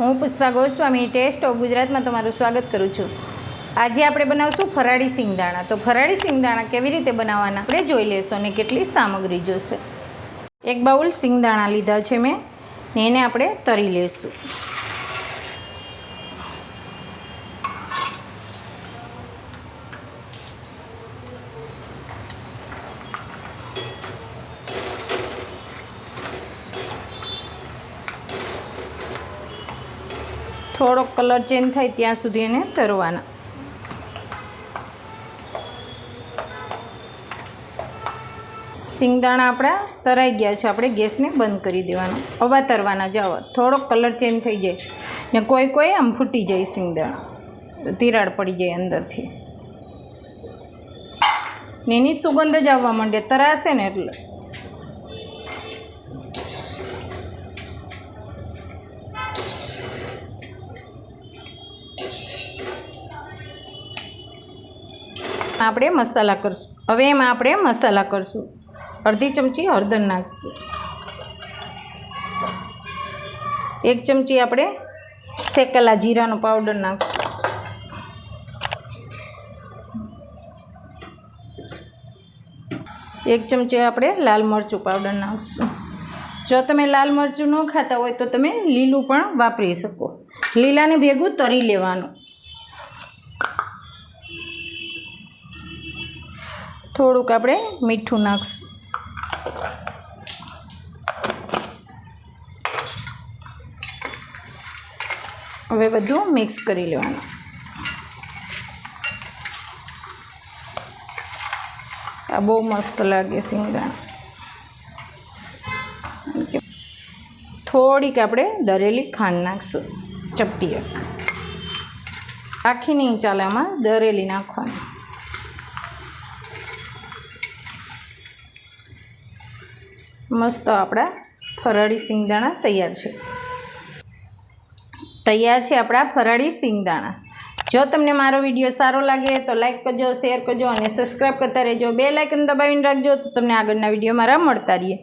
હું Pushpa Goswami test of ગુજરાતમાં તમારું સ્વાગત કરું છું. આજે આપણે બનાવશું ફરાળી સિંગદાણા. તો ફરાળી સિંગદાણા કેવી રીતે બનાવવાના? આપણે જોઈ લેશો અને કેટલી સામગ્રી જોશે. એક બાઉલ સિંગદાણા લીધા છે મેં, ને એને આપણે તરી લેશું. થોડોક કલર ચેન્જ થાય ત્યાં સુધી એને તરવાના. સિંગદાણા આપણા તરાઈ ગયા છે, આપણે ગેસને બંધ કરી દેવાનો. હવા તરવાના જાવ થોડોક કલર ચેન્જ થઈ જાય ને કોઈ કોઈ આમ ફૂટી જાય સિંગદાણા. તિરાડ પડી જાય અંદરથી. ને એની સુગંધ જ આવવા માંડે, તરાશે ને એટલે. આપણે મસાલા કરશું. હવે એમાં આપણે મસાલા કરશું. અડધી ચમચી હળદર નાખીશું. એક ચમચી આપણે શેકેલા જીરાનો પાવડર નાખીશું. એક ચમચી આપણે લાલ મરચું પાવડર નાખીશું. જો તમે લાલ મરચું ન ખાતા હોય તો તમે લીલું પણ વાપરી શકો. લીલાને ભેગું તરી લેવાનું. થોડુંક આપણે મીઠું નાખશું. હવે બધું મિક્સ કરી લેવાનું. આ બહુ મસ્ત લાગે સિંગદાણા થોડીક આપણે દરેલી ખાંડ નાખશું, ચપટી આખી નહીં ચાલે દરેલી નાખવાની. મસ્ત આપણા ફરાળી સિંગદાણા તૈયાર છે. તૈયાર છે આપણા ફરાળી સિંગદાણા. જો તમને મારો વીડિયો સારો લાગે તો લાઇક કરજો, શેર કરજો અને સબસ્ક્રાઈબ કરતા રહેજો. બે લાઇકન દબાવીને રાખજો તો તમને આગળના વીડિયો મારા મળતા રહીએ.